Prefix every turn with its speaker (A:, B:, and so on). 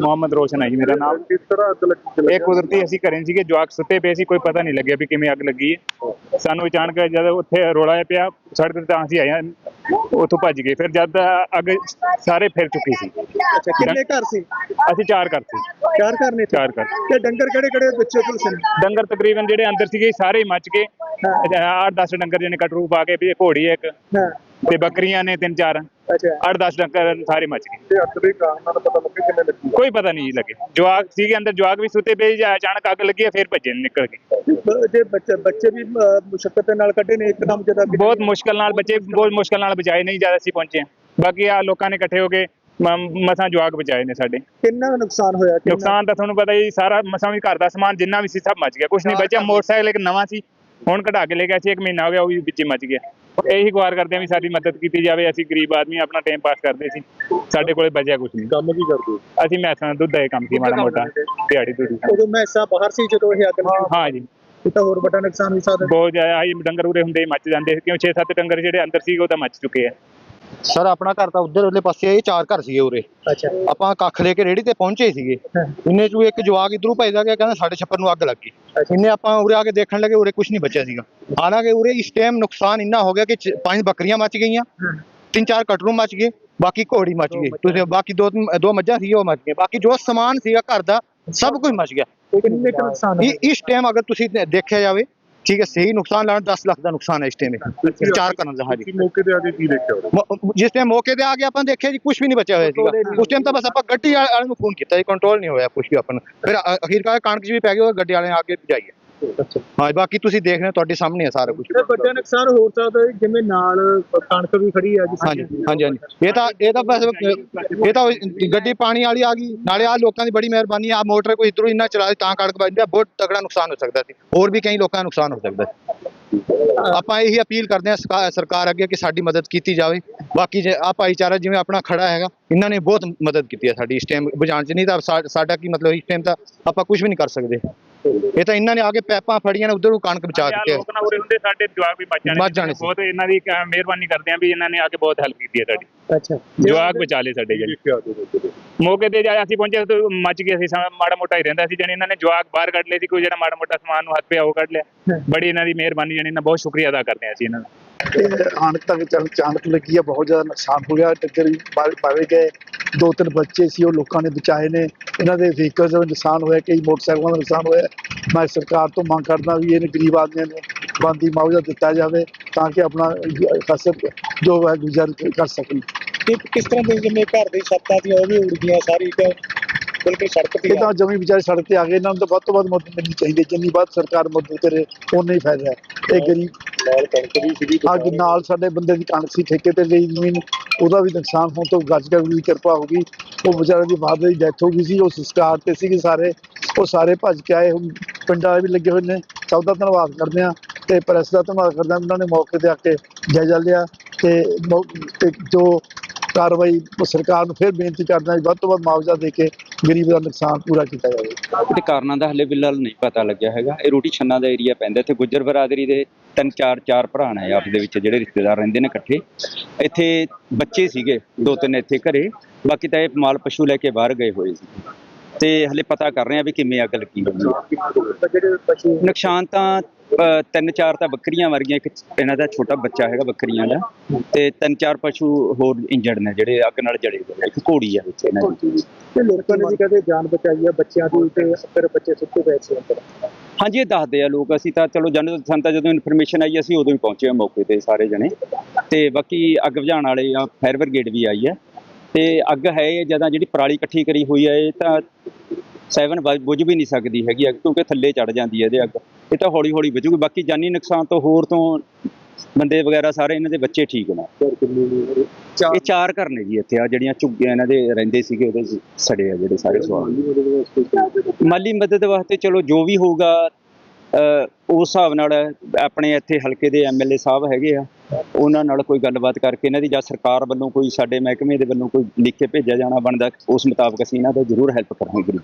A: ਮੁਹੰਮਦ ਰੋਸ਼ਨ ਹੈ ਜੀ ਮੇਰਾ ਨਾਮ।
B: ਕਿਸ ਤਰ੍ਹਾਂ ਅੱਗ ਲੱਗੀ?
A: ਇਹ ਕੁਦਰਤੀ ਅਸੀਂ ਘਰੇ ਸੀਗੇ ਜਵਾਕ ਸੁੱਤੇ ਪਏ ਸੀ ਕੋਈ ਪਤਾ ਨਹੀਂ ਲੱਗਿਆ ਵੀ ਕਿਵੇਂ ਅੱਗ ਲੱਗੀ ਹੈ। ਸਾਨੂੰ ਅਚਾਨਕ ਜਦ ਉੱਥੇ ਰੋਲਾ ਜਿਹਾ ਪਿਆ ਸੜਕ ਤੇ ਤਾਂ ਅਸੀਂ ਆਏ ਹਾਂ, ਉੱਥੋਂ ਭੱਜ ਗਏ। ਫਿਰ ਜਦ ਅੱਗ ਸਾਰੇ ਫਿਰ ਚੁੱਕੀ ਸੀ।
B: ਅੱਛਾ ਕਿੰਨੇ ਘਰ ਸੀ?
A: ਅਸੀਂ ਚਾਰ ਘਰ ਸੀ।
B: ਚਾਰ ਘਰ ਨੇ ਇੱਥੇ?
A: ਚਾਰ ਘਰ।
B: ਤੇ ਡੰਗਰ ਕਿਹੜੇ ਕਿਹੜੇ ਬੱਚੇ ਕੋਲ ਸਨ
A: ਡੰਗਰ ਤਕਰੀਬਨ ਜਿਹੜੇ ਅੰਦਰ ਸੀਗੇ ਸਾਰੇ ਹੀ ਮੱਚ ਗਏ।
B: ਹਾਂ।
A: 8-10 ਡੰਗਰ ਜਿਹਨੇ ਕਟਰੂ ਪਾ ਕੇ ਵੀ ਘੋੜੀ ਹੈ ਇੱਕ।
B: ਹਾਂ।
A: ਤੇ ਬੱਕਰੀਆਂ ਨੇ ਤਿੰਨ ਚਾਰ।
B: ਅੱਛਾ।
A: 8-10 ਡੰਗਰ ਸਾਰੇ ਮੱਚ ਗਏ।
B: ਤੇ ਅੱਗ ਦੇ ਕਾਰਨ ਦਾ ਪਤਾ ਲੱਗੇ ਕਿੰਨੇ ਲੱਗੀ?
A: ਕੋਈ ਪਤਾ ਨਹੀਂ ਜੀ ਲੱਗੇ। ਜਵਾਕ ਸੀਗੇ ਅੰਦਰ ਜਵਾਕ ਵੀ ਸੁੱਤੇ ਪਏ ਸੀ ਅਚਾਨਕ ਅੱਗ ਲੱਗੀ ਹੈ, ਫਿਰ ਭੱਜੇ ਨਿਕਲ ਗਏ।
B: ਬ- ਜੇ ਬੱਚੇ ਬੱਚੇ ਵੀ ਅਹ, ਮੁਸ਼ੱਕਤ ਦੇ ਨਾਲ ਕੱਢੇ ਨੇ ਇੱਕਦਮ ਜਦ
A: ਬਹੁਤ ਮੁਸ਼ਕਲ ਨਾਲ ਬੱਚੇ ਬਹੁਤ ਮੁਸ਼ਕਲ ਨਾਲ ਬਚਾਏ ਨਹੀਂ ਜ਼ਿਆਦਾ ਅਸੀਂ ਪਹੁੰਚੇ। ਬਾਕੀ ਆ ਲੋਕਾਂ ਨੇ ਇਕੱਠੇ ਹੋ ਕੇ ਮਸਾਂ ਜਵਾਕ ਬਚਾਏ ਨੇ ਸਾਡੇ।
B: ਕਿੰਨਾ ਨੁਕਸਾਨ ਹੋਇਆ?
A: ਨੁਕਸਾਨ ਤਾਂ ਤੁਹਾਨੂੰ ਪਤਾ ਹੀ ਸਾਰਾ ਮਸਾਂ ਵੀ ਘਰ ਦਾ ਸਮਾਨ ਜਿੰਨਾ ਵੀ ਸੀ ਸਭ ਮੱਚ ਗਿਆ। ਕੁਝ ਨਹੀਂ ਬਚਿਆ ਮੋਟਰਸਾਈਕਲ ਇੱਕ ਨਵਾਂ ਸੀ ਹੁਣ ਕਢਾ ਕੇ ਲੈ ਗਿਆ ਸੀ ਇੱਕ ਮਹੀਨਾ ਹੋ ਗਿਆ ਉਹ ਵੀ ਵਿੱਚੇ ਮੱਚ ਗਿਆ। ਇਹੀ ਗੁਹਾਰ ਕਰਦੇ ਆ ਵੀ ਸਾਡੀ ਮਦਦ ਕੀਤੀ ਜਾਵੇ ਅਸੀਂ ਗਰੀਬ ਆਦਮੀ ਆਪਣਾ ਟਾਈਮ ਪਾਸ ਕਰਦੇ ਸੀ। ਸਾਡੇ ਕੋਲੇ ਬਚਿਆ ਕੁਝ ਨਹੀਂ।
B: ਕੰਮ ਕੀ ਕਰਦੇ?
A: ਅਸੀਂ ਮੈਸਾਂ ਦੁੱਧ ਦਾ ਕੰਮ ਸੀ ਮਾੜਾ ਮੋਟਾ ਦਿਹਾੜੀ ਦੁੱਧੀ
B: ਉਦੋਂ ਮੈਂ ਸਾ ਬਾਹਰ ਸੀ ਜਦੋਂ ਇਹ ਅੱਗ
A: ਹਾਂ ਜੀ।
B: ਇਹ ਤਾਂ ਹੋਰ ਵੱਡਾ ਨੁਕਸਾਨ ਵੀ ਸਕਦਾ
A: ਬਹੁਤ ਜ਼ਿਆਦਾ ਆਹੀ ਡੰਗਰ ਉਰੇ ਹੁੰਦੇ ਹੀ ਮੱਚ ਜਾਂਦੇ ਕਿਉਂ 6-7 ਡੰਗਰ ਜਿਹੜੇ ਅੰਦਰ ਸੀਗੇ ਉਹ ਤਾਂ ਮੱਚ ਚੁੱਕੇ ਆ।
C: ਸਰ ਆਪਣਾ ਘਰ ਤਾਂ ਉਧਰ ਵਾਲੇ ਪਾਸੇ ਆ, ਇਹ ਚਾਰ ਘਰ ਸੀਗੇ ਉਰੇ।
B: ਅੱਛਾ।
C: ਆਪਾਂ ਕੱਖ ਲੈ ਕੇ ਰੇੜੀ ਤੇ ਪਹੁੰਚੇ ਸੀਗੇ। ਇੰਨੇ ਚੋਂ ਇੱਕ ਜਵਾਕ ਇਧਰੋਂ ਭੱਜਦਾ ਗਿਆ ਕਹਿੰਦਾ ਸਾਡੇ ਛੱਪਰ ਨੂੰ ਅੱਗ ਲੱਗੀ
B: ਅੱਛਾ।
C: ਇੰਨੇ ਆਪਾਂ ਉਰੇ ਆ ਕੇ ਦੇਖਣ ਲੱਗੇ ਉਰੇ ਕੁਝ ਨਹੀਂ ਬਚਿਆ ਸੀਗਾ। ਹਾਲਾਂਕਿ ਉਰੇ ਇਸ ਟਾਈਮ ਨੁਕਸਾਨ ਇੰਨਾ ਹੋ ਗਿਆ ਕਿ ਪੰਜ ਬੱਕਰੀਆਂ ਮੱਚ ਗਈਆਂ। ਤਿੰਨ ਚਾਰ ਕਟਰੂ ਮੱਚ ਗਏ ਬਾਕੀ ਘੋੜੀ ਮੱਚ ਗਈ। ਤੁਸੀਂ ਬਾਕੀ ਦੋ ਦੋ ਮੱਝਾਂ ਸੀ ਉਹ ਮੱਚ ਗਏ ਬਾਕੀ ਜੋ ਸਮਾਨ ਸੀਗਾ ਘਰ ਦਾ ਸਭ ਕੁਝ ਮੱਚ ਗਿਆ।
B: ਕਿੰਨੇ ਕੁ ਨੁਕਸਾਨ ਹੋਇਆ
C: ਇਹ- ਇਸ ਟਾਈਮ ਅਗਰ ਤੁਸੀਂ ਦੇ- ਦੇਖਿਆ ਜਾਵੇ ਠੀਕ ਹੈ ਸਹੀ ਨੁਕਸਾਨ ਲਾਣ 10 ਲੱਖ ਦਾ ਨੁਕਸਾਨ ਹੈ ਇਸ ਟਾਈਮ ਚਾਰ ਕਰਨ ਦਾ ਹਾਂਜੀ।
B: ਮੌਕੇ ਤੇ ਆ ਕੇ ਕੀ ਦੇਖਿਆ ਉਰੇ?
C: ਮ- ਜਿਸ ਟਾਈਮ ਮੌਕੇ ਤੇ ਆ ਕੇ ਆਪਾਂ ਦੇਖਿਆ ਜੀ ਕੁਝ ਵੀ ਨਹੀਂ ਬਚਿਆ ਹੋਇਆ ਸੀਗਾ। ਉਸ ਟਾਈਮ ਤਾਂ ਬਸ ਆਪਾਂ ਗੱਡੀ ਵਾਲੇ ਵਾਲੇ ਨੂੰ ਫੋਨ ਕੀਤਾ ਜੀ ਕੰਟਰੋਲ ਨਹੀਂ ਹੋਇਆ ਕੁਝ ਵੀ ਆਪਾਂ ਨੂੰ। ਫਿਰ ਅ- ਅਖੀਰਕਾਰ ਕਣਕ 'ਚ ਵੀ ਪੈ ਗਏ ਉਹ ਗੱਡੀ ਵਾਲੇ ਨੇ ਆ ਕੇ ਭਜਾਈ ਹੈ। ਹਾਂ ਬਾਕੀ ਤੁਸੀਂ ਦੇਖ ਰਹੇ ਹੋ ਤੁਹਾਡੇ ਸਾਹਮਣੇ ਹੈ ਸਾਰਾ ਕੁਝ
B: ਇਹ ਵੱਡਾ ਨੁਕਸਾਨ ਹੋ ਸਕਦਾ ਹੈ, ਜਿਵੇਂ ਨਾਲ ਕਣਕ ਵੀ ਖੜੀ ਜਿਸ
C: ਹਾਂਜੀ ਹਾਂਜੀ ਹਾਂਜੀ। ਇਹ ਤਾਂ ਇਹ ਤਾਂ ਬਸ ਇਹ ਤਾਂ ਗੱਡੀ ਪਾਣੀ ਵਾਲੀ ਆ ਗਈ ਨਾਲੇ ਆ ਲੋਕਾਂ ਦੀ ਬੜੀ ਮਿਹਰਬਾਨੀ ਆ ਮੋਟਰ ਕੋਈ ਇਧਰੋਂ ਇੰਨਾ ਚਲਾ ਤਾਂ ਕਣਕ ਵੱਜਦੀ ਬਹੁਤ ਤਗੜਾ ਨੁਕਸਾਨ ਹੋ ਸਕਦਾ ਸੀ ਹੋਰ ਵੀ ਕਈ ਲੋਕਾਂ ਦਾ ਨੁਕਸਾਨ ਹੋ ਸਕਦਾ ਆਪਾਂ ਇਹੀ ਅਪੀਲ ਕਰਦੇ ਹਾਂ ਸਰਕਾ- ਸਰਕਾਰ ਅੱਗੇ ਕਿ ਸਾਡੀ ਮਦਦ ਕੀਤੀ ਜਾਵੇ ਬਾਕੀ ਜੇ ਆ ਭਾਈਚਾਰਾ ਜਿਵੇਂ ਆਪਣਾ ਖੜਾ ਹੈਗਾ ਇਹਨਾਂ ਨੇ ਬਹੁਤ ਮਦਦ ਕੀਤੀ ਹੈ ਸਾਡੀ ਇਸ ਟਾਈਮ ਬੁਝਾਉਣ ਚ ਨਹੀਂ ਤਾਂ ਸਾਡਾ ਕੀ ਮਤਲਬ ਇਸ ਟਾਈਮ ਤਾਂ ਆਪਾਂ ਕੁਝ ਵੀ ਨਹੀਂ ਕਰ ਸਕਦੇ। ਇਹ ਤਾਂ ਇਹਨਾਂ ਨੇ ਆ ਕੇ ਪੈਪਾਂ ਫੜੀਆਂ ਨੇ ਉਧਰੋਂ ਕਣਕ ਬਚਾ ਦਿੱਤੀ
A: ਲੋਕ ਨਾ ਉਰੇ ਹੁੰਦੇ ਸਾਡੇ ਜਵਾਕ ਵੀ ਬਚ ਜਾਣੇ
C: ਬਚ ਜਾਣੇ ਸੀ।
A: ਬਹੁਤ ਇਹਨਾਂ ਦੀ ਮਿਹਰਬਾਨੀ ਕਰਦੇ ਆ ਵੀ ਇਹਨਾਂ ਨੇ ਆ ਕੇ ਬਹੁਤ ਹੈਲਪ ਕੀਤੀ ਹੈ ਸਾਡੀ।
B: ਅੱਛਾ।
A: ਜਵਾਕ ਬਚਾ ਲਏ ਸਾਡੇ ਜਿਹੜੇ ਮੌਕੇ ਤੇ ਜਾ ਅਸੀਂ ਪਹੁੰਚੇ ਤਾਂ ਮੱਚ ਗਏ ਸੀ ਮਾੜਾ ਮੋਟਾ ਹੀ ਰਹਿੰਦਾ ਸੀ ਜਣੀ ਇਹਨਾਂ ਨੇ ਜਵਾਕ ਬਾਹਰ ਕੱਢ ਲਏ ਸੀ ਕੋਈ ਜਿਹੜਾ ਮਾੜਾ ਮੋਟਾ ਸਮਾਨ ਨੂੰ ਹੱਥ ਪਿਆ ਉਹ ਕੱਢ ਲਿਆ। ਬੜੀ ਇਹਨਾਂ ਦੀ ਮਿਹਰਬਾਨੀ ਜਣੀ ਇਹਨਾਂ ਬਹੁਤ ਸ਼ੁਕਰੀਆ ਅਦਾ ਕਰਦੇ ਆ ਅਸੀਂ ਇਹਨਾਂ ਦਾ।
D: ਆਣਕ ਤੱਕ ਚੰ- ਅਚਾਨਕ ਲੱਗੀ ਆ ਬਹੁਤ ਜ਼ਿਆਦਾ ਨੁਕਸਾਨ ਹੋ ਗਿਆ। ਟੱਕਰ ਪਾਵੇ ਗਏ। ਦੋ ਤਿੰਨ ਬੱਚੇ ਸੀ ਉਹ ਲੋਕਾਂ ਨੇ ਬਚਾਏ ਨੇ। ਇਹਨਾਂ ਦੇ ਵਹੀਕਲ ਦਾ ਨੁਕਸਾਨ ਹੋਇਆ ਕਈ ਮੋਟਰਸਾਈਕਲਾਂ ਦਾ ਨੁਕਸਾਨ ਹੋਇਆ। ਮੈਂ ਸਰਕਾਰ ਤੋਂ ਮੰਗ ਕਰਦਾ ਵੀ ਇਹਨ ਗਰੀਬ ਆਦਮੀਆਂ ਨੂੰ ਬੰਦੀ ਮੁਆਵਜ਼ਾ ਦਿੱਤਾ ਜਾਵੇ ਤਾਂ ਕਿ ਆਪਣਾ ਫਸਲ ਜੋ ਹੈ ਗੁਜ਼ਰ ਕਰ ਸਕਣ।
B: ਕਿ ਕਿਸ ਤਰ੍ਹਾਂ ਦੇ ਜਿਵੇਂ ਘਰ ਦੀ ਛੱਤਾਂ ਦੀਆਂ ਉਹ ਵੀ ਉੜ ਗਈਆਂ ਸਾਰੀ ਤੇ ਬਿਲਕੁਲ ਸੜਕ ਤੇ
D: ਇਹ ਤਾਂ ਜਮੀ ਵਿਚਾਰੇ ਸੜਕ ਤੇ ਆ ਗਏ ਇਹਨਾਂ ਨੂੰ ਤਾਂ ਵੱਧ ਤੋਂ ਵੱਧ ਮਦਦ ਮਿਲਣੀ ਚਾਹੀਦੀ। ਜਿੰਨੀ ਵੱਧ ਸਰਕਾਰ ਮਦਦ ਕਰੇ ਉਨਾ ਹੀ ਫਾਇਦਾ ਹੈ। ਇਹ ਗਰੀਬ
B: ਨਾਲ ਕਣਕ ਵੀ ਸੀਗੀ
D: ਅੱਜ ਨਾਲ ਸਾਡੇ ਬੰਦੇ ਦੀ ਕਣਕ ਸੀ, ਠੇਕੇ ਤੇ ਲਈ ਜ਼ਮੀਨ, ਉਹਦਾ ਵੀ ਨੁਕਸਾਨ ਹੋਣ ਤੋਂ ਗੱਜ ਦੀ ਕਿਰਪਾ ਹੋ ਗਈ। ਉਹ ਵਿਚਾਰੇ ਦੀ ਬਾਦ ਦੀ ਡੈਥ ਹੋ ਗਈ ਸੀ, ਉਹ ਸੰਸਕਾਰ ਤੇ ਸੀਗੇ ਸਾਰੇ, ਉਹ ਸਾਰੇ ਭੱਜ ਕੇ ਆਏ, ਹੁਣ ਪਿੰਡਾਂ ਵਾਲੇ ਵੀ ਲੱਗੇ ਹੋਏ ਨੇ। ਸਭ ਦਾ ਧੰਨਵਾਦ ਕਰਦੇ ਆ ਤੇ ਪ੍ਰੈਸ ਦਾ ਧੰਨਵਾਦ ਕਰਦੇ ਆ ਉਹਨਾਂ ਨੇ ਮੌਕੇ ਤੇ ਆ ਕੇ ਜਾਇਜ਼ਾ ਲਿਆ ਤੇ ਜੋ ਕਾਰਵਾਈ ਸਰਕਾਰ ਨੂੰ ਫਿਰ ਬੇਨਤੀ ਕਰਦਾ ਵੀ ਵੱਧ ਤੋਂ ਵੱਧ ਮੁਆਵਜ਼ਾ ਦੇ ਕੇ ਗਰੀਬ ਦਾ ਨੁਕਸਾਨ ਪੂਰਾ ਕੀਤਾ ਜਾਵੇ।
E: ਇਹਦੇ ਕਾਰਨਾਂ ਦਾ ਹਲੇ ਫਿਲਹਾਲ ਨਹੀਂ ਪਤਾ ਲੱਗਿਆ ਹੈਗਾ। ਇਹ ਰੋਟੀ ਛੰਨਾ ਦਾ ਏਰੀਆ ਪੈਂਦਾ ਇੱਥੇ, ਗੁੱਜਰ ਬਰਾਦਰੀ ਦੇ ਤਿੰਨ, ਚਾਰ ਚਾਰ ਭਰਾ ਨੇ ਆਪਸ ਦੇ ਵਿੱਚ ਜਿਹੜੇ ਰਿਸ਼ਤੇਦਾਰ ਰਹਿੰਦੇ ਨੇ ਇਕੱਠੇ। ਇੱਥੇ ਬੱਚੇ ਸੀਗੇ, ਦੋ ਤਿੰਨ ਇੱਥੇ ਘਰੇ। ਬਾਕੀ ਤਾਂ ਇਹ ਮਾਲ ਪਸ਼ੂ ਲੈ ਕੇ ਬਾਹਰ ਗਏ ਹੋਏ ਸੀ। ਤੇ ਹਲੇ ਪਤਾ ਕਰ ਰਹੇ ਆ ਵੀ ਕਿਵੇਂ ਅੱਗ ਲੱਗੀ ਹੋਈ। ਹੈ ਨੁਕਸਾਨ ਤਾਂ ਤਿੰਨ ਚਾਰ ਤਾਂ ਬੱਕਰੀਆਂ ਮਰ ਗਈਆਂ ਇੱਕ ਇਹਨਾਂ ਦਾ ਛੋਟਾ ਬੱਚਾ ਹੈਗਾ ਬੱਕਰੀਆਂ ਦਾ ਤੇ ਤਿੰਨ ਚਾਰ ਪਸ਼ੂ ਹੋਰ ਇੰਜਰਡ ਨੇ ਜਿਹੜੇ ਅੱਗ ਨਾਲ ਜੜੇ ਹੋਏ ਆ। ਇੱਕ ਘੋੜੀ ਆ ਵਿੱਚ ਇਹਨਾਂ ਦੀ।
B: ਤੇ ਲੋਕਾਂ ਨੇ ਵੀ ਕਦੇ ਜਾਨ ਬਚਾਈ ਆ ਬੱਚਿਆਂ ਦੀ ਤੇ ਫਿਰ ਬੱਚੇ ਸੁੱਤੇ ਪਏ ਸੀ ਅੰਦਰ?
E: ਹਾਂਜੀ ਇਹ ਦੱਸਦੇ ਆ ਲੋਕ ਅਸੀਂ ਤਾਂ ਚਲੋ ਜਨ ਸਾਨੂੰ ਤਾਂ ਜਦੋਂ ਇਨਫੋਰਮੇਸ਼ਨ ਆਈ ਅਸੀਂ ਉਦੋਂ ਹੀ ਪਹੁੰਚੇ ਆ ਮੌਕੇ ਤੇ ਸਾਰੇ ਜਣੇ। ਤੇ ਬਾਕੀ ਅੱਗ ਬੁਝਾਉਣ ਵਾਲੇ ਆ ਫਾਇਰ ਬ੍ਰਿਗੇਡ ਵੀ ਆਈ ਹੈ ਤੇ ਅੱਗ ਹੈ ਜਦੋਂ ਜਿਹੜੀ ਪਰਾਲੀ ਇਕੱਠੀ ਕਰੀ ਹੋਈ ਹੈ, ਇਹ ਤਾਂ ਸੈਵਨ ਬੁਝ ਵੀ ਨਹੀਂ ਸਕਦੀ ਹੈਗੀ ਅੱਗ, ਕਿਉਂਕਿ ਥੱਲੇ ਚੜ ਜਾਂਦੀ ਹੈ ਇਹਦੇ ਅੱਗ। ਇਹ ਤਾਂ ਹੌਲੀ ਹੌਲੀ ਬੁਝੂਗੀ ਬਾਕੀ ਜਾਨੀ ਨੁਕਸਾਨ ਤੋਂ ਹੋਰ ਤੋਂ ਬੰਦੇ ਵਗੈਰਾ ਸਾਰੇ ਇਹਨਾਂ ਦੇ ਬੱਚੇ ਠੀਕ ਨੇ। ਇਹ ਚਾਰ ਘਰ ਨੇ ਜੀ ਇੱਥੇ ਆ ਜਿਹੜੀਆਂ ਝੁੱਗੀਆਂ ਇਹਨਾਂ ਦੇ ਰਹਿੰਦੇ ਸੀਗੇ, ਉਹਦੇ ਸੜੇ ਆ ਜਿਹੜੇ ਸਾਰੇ ਸਵਾਲ। ਮਾਲੀ ਮਦਦ ਵਾਸਤੇ ਚਲੋ, ਜੋ ਵੀ ਹੋਊਗਾ ਉਸ ਹਿਸਾਬ ਨਾਲ ਆਪਣੇ ਇੱਥੇ ਹਲਕੇ ਦੇ ਐਮਐਲਏ ਸਾਹਿਬ ਹੈਗੇ ਆ, ਉਹਨਾਂ ਨਾਲ ਕੋਈ ਗੱਲਬਾਤ ਕਰਕੇ ਇਹਨਾਂ ਦੀ ਜਾਂ ਸਰਕਾਰ ਵੱਲੋਂ ਕੋਈ ਸਾਡੇ ਮਹਿਕਮੇ ਦੇ ਵੱਲੋਂ ਕੋਈ ਲਿਖ ਕੇ ਭੇਜਿਆ ਜਾਣਾ ਬਣਦਾ, ਉਸ ਮੁਤਾਬਕ ਅਸੀਂ ਇਹਨਾਂ ਦਾ ਜ਼ਰੂਰ ਹੈਲਪ ਕਰਾਂਗੇ।